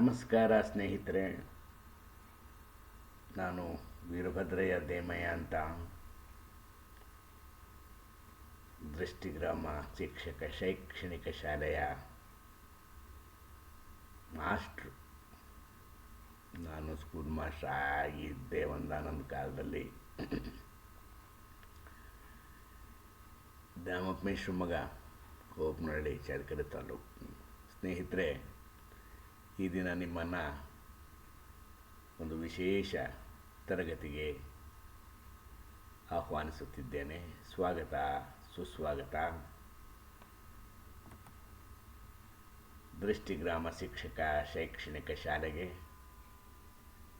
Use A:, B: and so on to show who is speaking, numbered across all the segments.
A: ನಮಸ್ಕಾರ ಸ್ನೇಹಿತರೆ. ನಾನು ವೀರಭದ್ರಯ್ಯ ದೇಮಯ್ಯ ಅಂತ. ದೃಷ್ಟಿಗ್ರಾಮ ಶಿಕ್ಷಕ, ಶೈಕ್ಷಣಿಕ ಶಾಲೆಯ ಮಾಸ್ಟ್ರು. ನಾನು ಸ್ಕೂಲ್ ಮಾಸ್ಟರ್ ಆಗಿದ್ದೆ ಒಂದಾನೊಂದು ಕಾಲದಲ್ಲಿ. ದಾಮಪ್ಪ ಶಿವಮೊಗ್ಗ ಕೋಪನಹಳ್ಳಿ, ಚಳ್ಳಕೆರೆ ತಾಲೂಕು. ಸ್ನೇಹಿತರೆ ಈ ದಿನ ನಿಮ್ಮನ್ನು ಒಂದು ವಿಶೇಷ ತರಗತಿಗೆ ಆಹ್ವಾನಿಸುತ್ತಿದ್ದೇನೆ. ಸ್ವಾಗತ, ಸುಸ್ವಾಗತ. ದೃಷ್ಟಿಗ್ರಾಮ ಶಿಕ್ಷಕ, ಶೈಕ್ಷಣಿಕ ಶಾಲೆಗೆ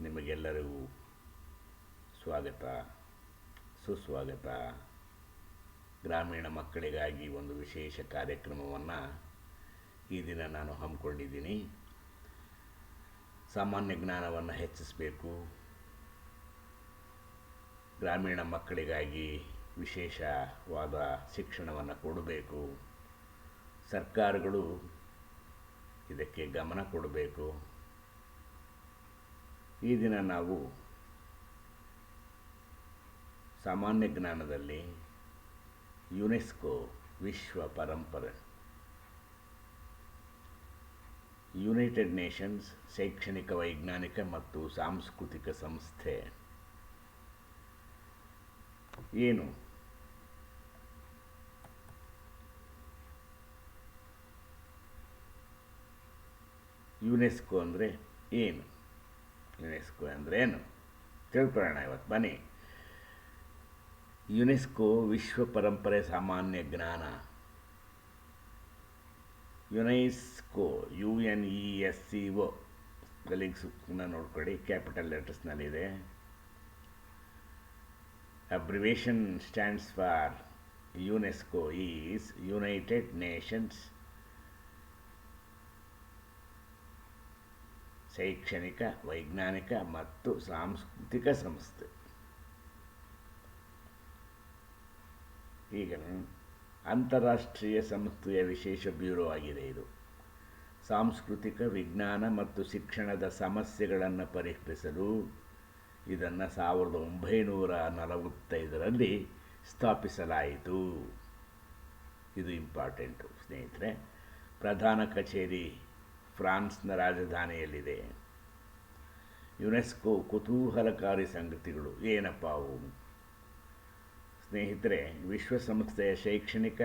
A: ನಿಮಗೆಲ್ಲರಿಗೂ ಸ್ವಾಗತ, ಸುಸ್ವಾಗತ. ಗ್ರಾಮೀಣ ಮಕ್ಕಳಿಗಾಗಿ ಒಂದು ವಿಶೇಷ ಕಾರ್ಯಕ್ರಮವನ್ನು ಈ ದಿನ ನಾನು ಹಮ್ಮಿಕೊಂಡಿದ್ದೀನಿ. ಸಾಮಾನ್ಯ ಜ್ಞಾನವನ್ನು ಹೆಚ್ಚಿಸಬೇಕು. ಗ್ರಾಮೀಣ ಮಕ್ಕಳಿಗಾಗಿ ವಿಶೇಷವಾದ ಶಿಕ್ಷಣವನ್ನು ಕೊಡಬೇಕು. ಸರ್ಕಾರಗಳು ಇದಕ್ಕೆ ಗಮನ ಕೊಡಬೇಕು. ಈ ದಿನ ನಾವು ಸಾಮಾನ್ಯ ಜ್ಞಾನದಲ್ಲಿ ಯುನೆಸ್ಕೋ ವಿಶ್ವ ಪರಂಪರೆ ಯುನೈಟೆಡ್ ನೇಷನ್ಸ್ ಶೈಕ್ಷಣಿಕ, ವೈಜ್ಞಾನಿಕ ಮತ್ತು ಸಾಂಸ್ಕೃತಿಕ ಸಂಸ್ಥೆ. ಏನು? ಯುನೆಸ್ಕೋ ಅಂದರೆ ಏನು? ಯುನೆಸ್ಕೋ ಅಂದರೆ ಏನು? ತಿಳ್ಕೊಳ್ಳೋಣ ಇವತ್ತು, ಬನ್ನಿ. ಯುನೆಸ್ಕೋ ವಿಶ್ವ ಪರಂಪರೆ ಸಾಮಾನ್ಯ ಜ್ಞಾನ. UNESCO U N E S C O spelling ಸುಮ್ಮನೆ ನೋಡ್ಕೊಳ್ಳಿ, capital ಲೆಟರ್ಸ್ನಲ್ಲಿದೆ. Abbreviation stands for UNESCO is United Nations ಶೈಕ್ಷಣಿಕ, ವೈಜ್ಞಾನಿಕ ಮತ್ತು ಸಾಂಸ್ಕೃತಿಕ ಸಂಸ್ಥೆ. ಈಗ ಅಂತಾರಾಷ್ಟ್ರೀಯ ಸಂಸ್ಥೆಯ ವಿಶೇಷ ಬ್ಯೂರೋ ಆಗಿದೆ ಇದು. ಸಾಂಸ್ಕೃತಿಕ, ವಿಜ್ಞಾನ ಮತ್ತು ಶಿಕ್ಷಣದ ಸಮಸ್ಯೆಗಳನ್ನು ಪರಿಹರಿಸಲು ಇದನ್ನು ಸಾವಿರದ ಒಂಬೈನೂರ ನಲವತ್ತೈದರಲ್ಲಿ ಸ್ಥಾಪಿಸಲಾಯಿತು. ಇದು ಇಂಪಾರ್ಟೆಂಟು ಸ್ನೇಹಿತರೆ. ಪ್ರಧಾನ ಕಚೇರಿ ಫ್ರಾನ್ಸ್ನ ರಾಜಧಾನಿಯಲ್ಲಿದೆ. ಯುನೆಸ್ಕೋ ಕುತೂಹಲಕಾರಿ ಸಂಗತಿಗಳು. ಏನಪ್ಪ ಅವು? ಸ್ನೇಹಿತರೆ, ವಿಶ್ವಸಂಸ್ಥೆಯ ಶೈಕ್ಷಣಿಕ,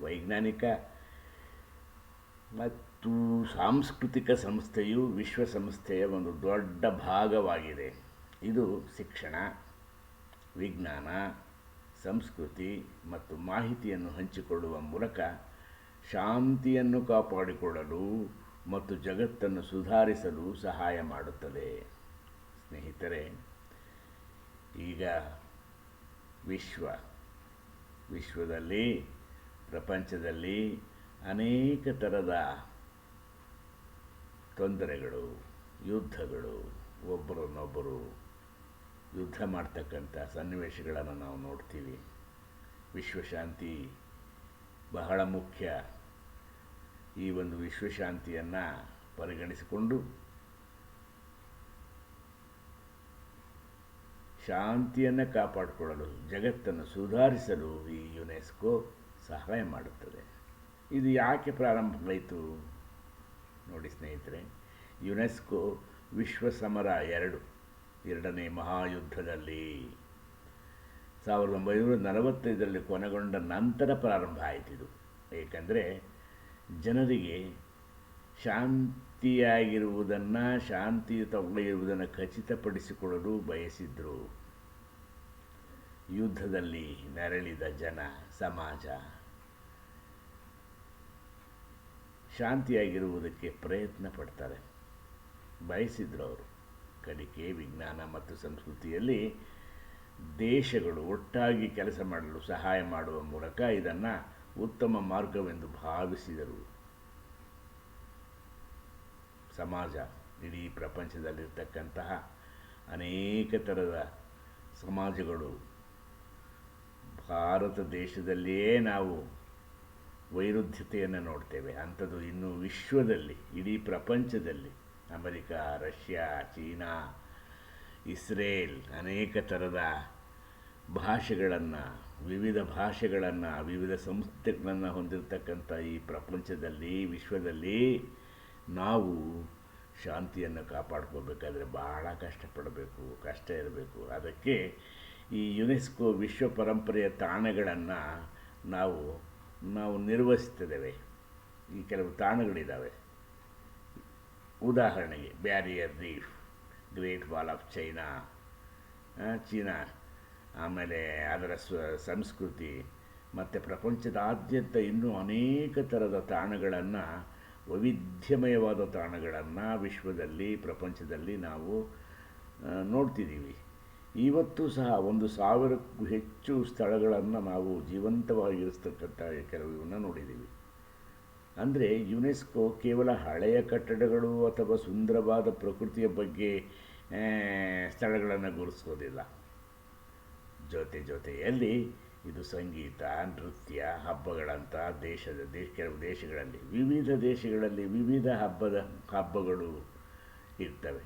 A: ವೈಜ್ಞಾನಿಕ ಮತ್ತು ಸಾಂಸ್ಕೃತಿಕ ಸಂಸ್ಥೆಯು ವಿಶ್ವಸಂಸ್ಥೆಯ ಒಂದು ದೊಡ್ಡ ಭಾಗವಾಗಿದೆ. ಇದು ಶಿಕ್ಷಣ, ವಿಜ್ಞಾನ, ಸಂಸ್ಕೃತಿ ಮತ್ತು ಮಾಹಿತಿಯನ್ನು ಹಂಚಿಕೊಳ್ಳುವ ಮೂಲಕ ಶಾಂತಿಯನ್ನು ಕಾಪಾಡಿಕೊಳ್ಳಲು ಮತ್ತು ಜಗತ್ತನ್ನು ಸುಧಾರಿಸಲು ಸಹಾಯ ಮಾಡುತ್ತದೆ. ಸ್ನೇಹಿತರೆ, ಈಗ ವಿಶ್ವ. ವಿಶ್ವದಲ್ಲಿ, ಪ್ರಪಂಚದಲ್ಲಿ ಅನೇಕ ಥರದ ತೊಂದರೆಗಳು, ಯುದ್ಧಗಳು ಒಬ್ಬರನ್ನೊಬ್ಬರು ಯುದ್ಧ ಮಾಡ್ತಕ್ಕಂಥ ಸನ್ನಿವೇಶಗಳನ್ನು ನಾವು ನೋಡ್ತೀವಿ. ವಿಶ್ವಶಾಂತಿ ಬಹಳ ಮುಖ್ಯ. ಈ ಒಂದು ವಿಶ್ವಶಾಂತಿಯನ್ನು ಪರಿಗಣಿಸಿಕೊಂಡು ಶಾಂತಿಯನ್ನು ಕಾಪಾಡಿಕೊಳ್ಳಲು, ಜಗತ್ತನ್ನು ಸುಧಾರಿಸಲು ಈ ಯುನೆಸ್ಕೋ ಸಹಾಯ ಮಾಡುತ್ತದೆ. ಇದು ಯಾಕೆ ಪ್ರಾರಂಭವಾಯಿತು? ನೋಡಿ ಸ್ನೇಹಿತರೆ, ಯುನೆಸ್ಕೋ ವಿಶ್ವ ಸಮರ ಎರಡು, ಎರಡನೇ ಮಹಾಯುದ್ಧದಲ್ಲಿ ಸಾವಿರದ ಒಂಬೈನೂರ ನಲವತ್ತೈದರಲ್ಲಿ ಕೊನೆಗೊಂಡ ನಂತರ ಪ್ರಾರಂಭ ಇದು ಏಕೆಂದರೆ ಜನರಿಗೆ ಶಾಂತಿಯಾಗಿರುವುದನ್ನು ಶಾಂತಿಯುತವಾಗಿರುವುದನ್ನು ಖಚಿತಪಡಿಸಿಕೊಳ್ಳಲು ಬಯಸಿದ್ರು. ಯುದ್ಧದಲ್ಲಿ ನರಳಿದ ಜನ, ಸಮಾಜ. ಶಾಂತಿಯಾಗಿರುವುದಕ್ಕೆ ಪ್ರಯತ್ನ ಪಡ್ತಾರೆ. ಬಯಸಿದ್ರು ಅವರು. ಕಲಿಕೆ, ವಿಜ್ಞಾನ ಮತ್ತು ಸಂಸ್ಕೃತಿಯಲ್ಲಿ ದೇಶಗಳು ಒಟ್ಟಾಗಿ ಕೆಲಸ ಮಾಡಲು ಸಹಾಯ ಮಾಡುವ ಮೂಲಕ ಇದನ್ನು ಉತ್ತಮ ಮಾರ್ಗವೆಂದು ಭಾವಿಸಿದರು. ಸಮಾಜ, ಇಡೀ ಪ್ರಪಂಚದಲ್ಲಿರ್ತಕ್ಕಂತಹ ಅನೇಕ ಥರದ ಸಮಾಜಗಳು. ಭಾರತ ದೇಶದಲ್ಲಿಯೇ ನಾವು ವೈರುಧ್ಯತೆಯನ್ನು ನೋಡ್ತೇವೆ. ಅಂಥದ್ದು ಇನ್ನು ವಿಶ್ವದಲ್ಲಿ, ಇಡೀ ಪ್ರಪಂಚದಲ್ಲಿ, ಅಮೆರಿಕ, ರಷ್ಯಾ, ಚೀನಾ, ಇಸ್ರೇಲ್ ಅನೇಕ ಥರದ ಭಾಷೆಗಳನ್ನು, ವಿವಿಧ ಭಾಷೆಗಳನ್ನು, ವಿವಿಧ ಸಂಸ್ಕೃತಿಗಳನ್ನು ಹೊಂದಿರತಕ್ಕಂಥ ಈ ಪ್ರಪಂಚದಲ್ಲಿ, ವಿಶ್ವದಲ್ಲಿ ನಾವು ಶಾಂತಿಯನ್ನು ಕಾಪಾಡ್ಕೋಬೇಕಾದ್ರೆ ಬಹಳ ಕಷ್ಟಪಡಬೇಕು, ಕಷ್ಟ ಇರಬೇಕು. ಅದಕ್ಕೆ ಈ ಯುನೆಸ್ಕೋ ವಿಶ್ವ ಪರಂಪರೆಯ ತಾಣಗಳನ್ನು ನಾವು ನಾವು ನಿರ್ವಹಿಸ್ತಿದ್ದೇವೆ. ಈ ಕೆಲವು ತಾಣಗಳಿದ್ದಾವೆ ಉದಾಹರಣೆಗೆ barrier reef, great wall of China China, ಆಮೇಲೆ ಅದರ ಸ್ವ ಸಂಸ್ಕೃತಿ, ಮತ್ತು ಪ್ರಪಂಚದಾದ್ಯಂತ ಇನ್ನೂ ಅನೇಕ ಥರದ ತಾಣಗಳನ್ನು ವೈವಿಧ್ಯಮಯವಾದ ತಾಣಗಳನ್ನು ವಿಶ್ವದಲ್ಲಿ, ಪ್ರಪಂಚದಲ್ಲಿ ನಾವು ನೋಡ್ತಿದ್ದೀವಿ. ಇವತ್ತು ಸಹ ಒಂದು ಸಾವಿರಕ್ಕೂ ಹೆಚ್ಚು ಸ್ಥಳಗಳನ್ನು ನಾವು ಜೀವಂತವಾಗಿರಿಸ್ತಕ್ಕಂಥ ಕೆಲವನ್ನು ನೋಡಿದ್ದೀವಿ. ಅಂದರೆ ಯುನೆಸ್ಕೋ ಕೇವಲ ಹಳೆಯ ಕಟ್ಟಡಗಳು ಅಥವಾ ಸುಂದರವಾದ ಪ್ರಕೃತಿಯ ಬಗ್ಗೆ ಸ್ಥಳಗಳನ್ನು ಗುರುತಿಸೋದಿಲ್ಲ. ಜೊತೆ ಜೊತೆಯಲ್ಲಿ ಇದು ಸಂಗೀತ, ನೃತ್ಯ, ಹಬ್ಬಗಳಂತ ದೇಶದ ದೇಶ ಕೆಲವು ದೇಶಗಳಲ್ಲಿ, ವಿವಿಧ ದೇಶಗಳಲ್ಲಿ ವಿವಿಧ ಹಬ್ಬದ ಹಬ್ಬಗಳು ಇರ್ತವೆ.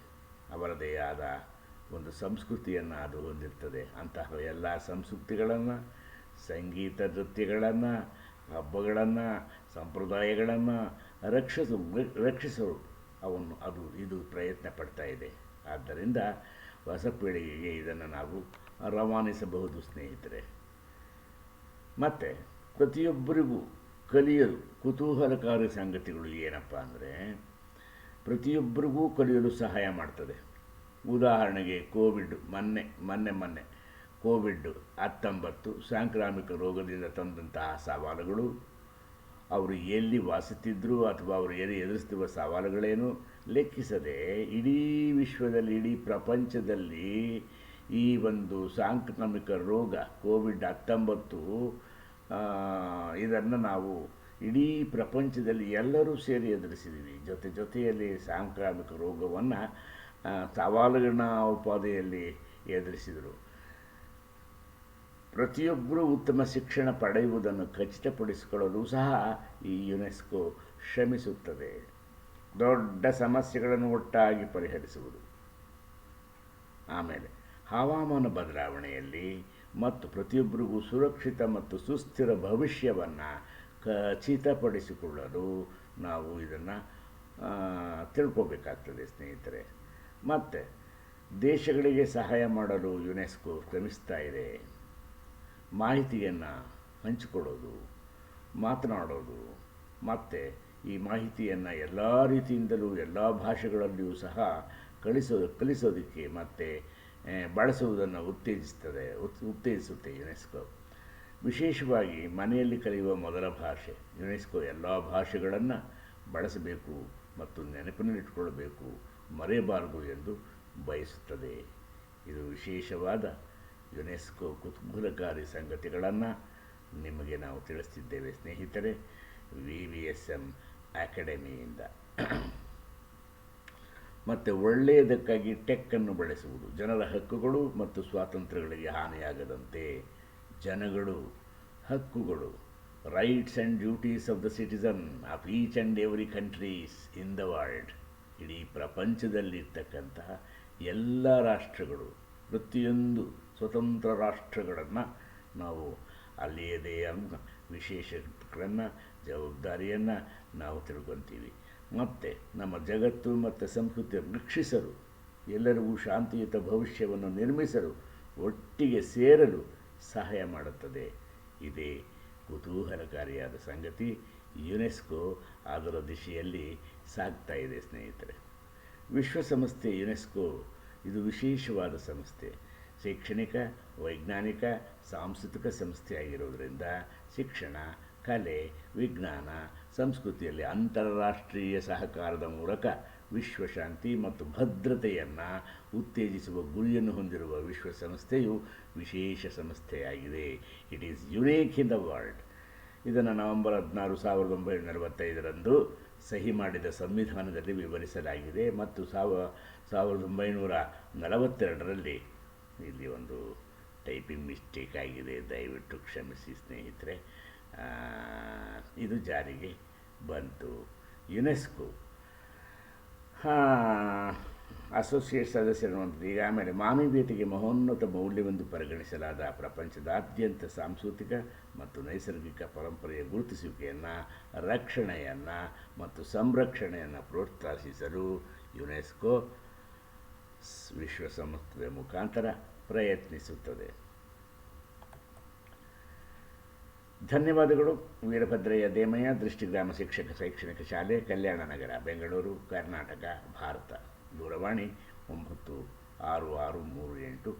A: ಅವರದೇ ಆದ ಒಂದು ಸಂಸ್ಕೃತಿಯನ್ನು ಅದು ಹೊಂದಿರ್ತದೆ. ಅಂತಹ ಎಲ್ಲ ಸಂಸ್ಕೃತಿಗಳನ್ನು, ಸಂಗೀತ ನೃತ್ಯಗಳನ್ನು, ಹಬ್ಬಗಳನ್ನು, ಸಂಪ್ರದಾಯಗಳನ್ನು ರಕ್ಷಿಸ, ರಕ್ಷಿಸಲು ಅವನು ಅದು, ಇದು ಪ್ರಯತ್ನ ಪಡ್ತಾ ಇದೆ. ಆದ್ದರಿಂದ ಹೊಸ ಪೀಳಿಗೆಗೆ ಇದನ್ನು ನಾವು ರವಾನಿಸಬಹುದು ಸ್ನೇಹಿತರೆ. ಮತ್ತು ಪ್ರತಿಯೊಬ್ಬರಿಗೂ ಕಲಿಯಲು ಕುತೂಹಲಕಾರಿ ಸಂಗತಿಗಳು ಏನಪ್ಪ ಅಂದರೆ, ಪ್ರತಿಯೊಬ್ಬರಿಗೂ ಕಲಿಯಲು ಸಹಾಯ ಮಾಡ್ತದೆ. ಉದಾಹರಣೆಗೆ ಕೋವಿಡ್ ಮೊನ್ನೆ ಮೊನ್ನೆ ಮೊನ್ನೆ ಕೋವಿಡ್ ಹತ್ತೊಂಬತ್ತು ಸಾಂಕ್ರಾಮಿಕ ರೋಗದಿಂದ ತಂದಂತಹ ಸವಾಲುಗಳು, ಅವರು ಎಲ್ಲಿ ವಾಸುತ್ತಿದ್ದರು ಅಥವಾ ಅವರು ಎಲ್ಲಿ ಎದುರಿಸ್ತಿರುವ ಸವಾಲುಗಳೇನು? ಲೆಕ್ಕಿಸದೆ ಇಡೀ ವಿಶ್ವದಲ್ಲಿ, ಇಡೀ ಪ್ರಪಂಚದಲ್ಲಿ ಈ ಒಂದು ಸಾಂಕ್ರಾಮಿಕ ರೋಗ ಕೋವಿಡ್ ಹತ್ತೊಂಬತ್ತು ಇದನ್ನು ನಾವು ಇಡೀ ಪ್ರಪಂಚದಲ್ಲಿ ಎಲ್ಲರೂ ಸೇರಿ ಎದುರಿಸಿದ್ದೀವಿ ಜೊತೆ ಜೊತೆಯಲ್ಲಿ ಸಾಂಕ್ರಾಮಿಕ ರೋಗವನ್ನು ಸವಾಲುಗಳ ಉಪಾಧಿಯಲ್ಲಿ ಎದುರಿಸಿದರು. ಪ್ರತಿಯೊಬ್ಬರೂ ಉತ್ತಮ ಶಿಕ್ಷಣ ಪಡೆಯುವುದನ್ನು ಖಚಿತಪಡಿಸಿಕೊಳ್ಳಲು ಸಹ ಈ ಯುನೆಸ್ಕೋ ಶ್ರಮಿಸುತ್ತದೆ. ದೊಡ್ಡ ಸಮಸ್ಯೆಗಳನ್ನು ಒಟ್ಟಾಗಿ ಪರಿಹರಿಸುವುದು. ಆಮೇಲೆ ಹವಾಮಾನ ಬದಲಾವಣೆಯಲ್ಲಿ ಮತ್ತು ಪ್ರತಿಯೊಬ್ಬರಿಗೂ ಸುರಕ್ಷಿತ ಮತ್ತು ಸುಸ್ಥಿರ ಭವಿಷ್ಯವನ್ನು ಖಚಿತಪಡಿಸಿಕೊಳ್ಳಲು ನಾವು ಇದನ್ನು ತಿಳ್ಕೊಬೇಕಾಗ್ತದೆ ಸ್ನೇಹಿತರೆ. ಮತ್ತು, ದೇಶಗಳಿಗೆ ಸಹಾಯ ಮಾಡಲು ಯುನೆಸ್ಕೋ ಶ್ರಮಿಸ್ತಾ ಇದೆ. ಮಾಹಿತಿಯನ್ನು ಹಂಚಿಕೊಳ್ಳೋದು, ಮಾತನಾಡೋದು, ಮತ್ತು ಈ ಮಾಹಿತಿಯನ್ನು ಎಲ್ಲ ರೀತಿಯಿಂದಲೂ ಎಲ್ಲ ಭಾಷೆಗಳಲ್ಲಿಯೂ ಸಹ ಕಳಿಸೋ, ಕಲಿಸೋದಕ್ಕೆ ಮತ್ತು ಬಳಸುವುದನ್ನು ಉತ್ತೇಜಿಸ್ತದೆ ಉತ್, ಉತ್ತೇಜಿಸುತ್ತೆ ಯುನೆಸ್ಕೋ. ವಿಶೇಷವಾಗಿ ಮನೆಯಲ್ಲಿ ಕಲಿಯುವ ಮೊದಲ ಭಾಷೆ. ಯುನೆಸ್ಕೋ ಎಲ್ಲ ಭಾಷೆಗಳನ್ನು ಬಳಸಬೇಕು ಮತ್ತು ನೆನಪಿನಲ್ಲಿಟ್ಟುಕೊಳ್ಳಬೇಕು, ಮರೆಯಬಾರದು ಎಂದು ಬಯಸುತ್ತದೆ. ಇದು ವಿಶೇಷವಾದ ಯುನೆಸ್ಕೋ ಕುತೂಹಲಕಾರಿ ಸಂಗತಿಗಳನ್ನು ನಿಮಗೆ ನಾವು ತಿಳಿಸ್ತಿದ್ದೇವೆ ಸ್ನೇಹಿತರೆ. ವಿ ವಿ ಎಸ್ ಎಂ ಅಕಾಡೆಮಿಯಿಂದ. ಮತ್ತು ಒಳ್ಳೆಯದಕ್ಕಾಗಿ ಟೆಕ್ಕನ್ನು ಬಳಸುವುದು. ಜನರ ಹಕ್ಕುಗಳು ಮತ್ತು ಸ್ವಾತಂತ್ರ್ಯಗಳಿಗೆ ಹಾನಿಯಾಗದಂತೆ ಜನಗಳು, ಹಕ್ಕುಗಳು rights and duties of the citizen of each and every countries in the world ಇಡೀ ಪ್ರಪಂಚದಲ್ಲಿರ್ತಕ್ಕಂತಹ ಎಲ್ಲ ರಾಷ್ಟ್ರಗಳು, ಪ್ರತಿಯೊಂದು ಸ್ವತಂತ್ರ ರಾಷ್ಟ್ರಗಳನ್ನು ನಾವು ಅಲ್ಲಿಯದೇ ವಿಶೇಷಗಳನ್ನು ಜವಾಬ್ದಾರಿಯನ್ನು ನಾವು ತಿಳ್ಕೊತೀವಿ. ಮತ್ತು ನಮ್ಮ ಜಗತ್ತು ಮತ್ತು ಸಂಸ್ಕೃತಿ ರಕ್ಷಿಸಲು, ಎಲ್ಲರಿಗೂ ಶಾಂತಿಯುತ ಭವಿಷ್ಯವನ್ನು ನಿರ್ಮಿಸಲು ಒಟ್ಟಿಗೆ ಸೇರಲು ಸಹಾಯ ಮಾಡುತ್ತದೆ. ಇದೇ ಕುತೂಹಲಕಾರಿಯಾದ ಸಂಗತಿ ಯುನೆಸ್ಕೋ ಅದರ ದಿಶೆಯಲ್ಲಿ ಸಾಗ್ತಾ ಇದೆ ಸ್ನೇಹಿತರೆ. ವಿಶ್ವಸಂಸ್ಥೆ ಯುನೆಸ್ಕೋ, ಇದು ವಿಶೇಷವಾದ ಸಂಸ್ಥೆ. ಶೈಕ್ಷಣಿಕ, ವೈಜ್ಞಾನಿಕ, ಸಾಂಸ್ಕೃತಿಕ ಸಂಸ್ಥೆಯಾಗಿರೋದರಿಂದ ಶಿಕ್ಷಣ ಕಲೆ, ವಿಜ್ಞಾನ, ಸಂಸ್ಕೃತಿಯಲ್ಲಿ ಅಂತಾರಾಷ್ಟ್ರೀಯ ಸಹಕಾರದ ಮೂಲಕ ವಿಶ್ವಶಾಂತಿ ಮತ್ತು ಭದ್ರತೆಯನ್ನು ಉತ್ತೇಜಿಸುವ ಗುರಿಯನ್ನು ಹೊಂದಿರುವ ವಿಶ್ವಸಂಸ್ಥೆಯು ವಿಶೇಷ ಸಂಸ್ಥೆಯಾಗಿದೆ. It is unique in the world ಇದನ್ನು ನವೆಂಬರ್ ಹದಿನಾರು, ಸಾವಿರದ ಒಂಬೈನೂರ ನಲವತ್ತೈದರಂದು ಸಹಿ ಮಾಡಿದ ಸಂವಿಧಾನದಲ್ಲಿ ವಿವರಿಸಲಾಗಿದೆ ಮತ್ತು ಸಾವ, ಸಾವಿರದ ಒಂಬೈನೂರ ನಲವತ್ತೆರಡರಲ್ಲಿ ಇಲ್ಲಿ ಒಂದು ಟೈಪಿಂಗ್ ಮಿಸ್ಟೇಕ್ ಆಗಿದೆ. ದಯವಿಟ್ಟು ಕ್ಷಮಿಸಿ ಸ್ನೇಹಿತರೆ. ಇದು ಜಾರಿಗೆ ಬಂತು. ಯುನೆಸ್ಕೋ. ಅಸೋಸಿಯೇಟ್ ಸದಸ್ಯರುವಂಥದ್ದು ಈಗ ಆಮೇಲೆ ಮಾನವೀಯತೆಗೆ ಮಹೋನ್ನತ ಮೌಲ್ಯವೆಂದು ಪರಿಗಣಿಸಲಾದ ಪ್ರಪಂಚದಾದ್ಯಂತ ಸಾಂಸ್ಕೃತಿಕ ಮತ್ತು ನೈಸರ್ಗಿಕ ಪರಂಪರೆಯ ಗುರುತಿಸುವಿಕೆಯನ್ನು, ರಕ್ಷಣೆಯನ್ನು ಮತ್ತು ಸಂರಕ್ಷಣೆಯನ್ನು ಪ್ರೋತ್ಸಾಹಿಸಲು ಯುನೆಸ್ಕೋ ವಿಶ್ವಸಂಸ್ಥೆಯ ಮುಖಾಂತರ ಪ್ರಯತ್ನಿಸುತ್ತದೆ. ಧನ್ಯವಾದಗಳು, ವೀರಭದ್ರಯ್ಯ ದೇಮಯ್ಯ, ದೃಷ್ಟಿಗ್ರಾಮ ಶಿಕ್ಷಕ, ಶೈಕ್ಷಣಿಕ ಶಾಲೆ, ಕಲ್ಯಾಣ ನಗರ, ಬೆಂಗಳೂರು, ಕರ್ನಾಟಕ, ಭಾರತ. ದೂರವಾಣಿ ಒಂಬತ್ತು ಆರು ಆರು ಮೂರು ಎಂಟು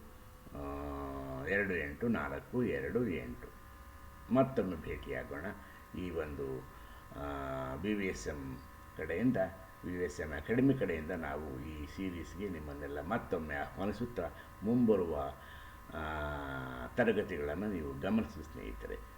A: ಎರಡು ಎಂಟು, ನಾಲ್ಕು ಎರಡು ಎಂಟು. ಮತ್ತೊಮ್ಮೆ ಭೇಟಿಯಾಗೋಣ ಈ ಒಂದು ಬಿ ವಿ ಎಸ್ ಎಂ ಕಡೆಯಿಂದ V V S M academy ಕಡೆಯಿಂದ ನಾವು ಈ ಸೀರೀಸ್ಗೆ ನಿಮ್ಮನ್ನೆಲ್ಲ ಮತ್ತೊಮ್ಮೆ ಆಹ್ವಾನಿಸುತ್ತಾ ಮುಂಬರುವ ತರಗತಿಗಳನ್ನು ನೀವು ಗಮನಿಸಿ ಸ್ನೇಹಿತರೆ.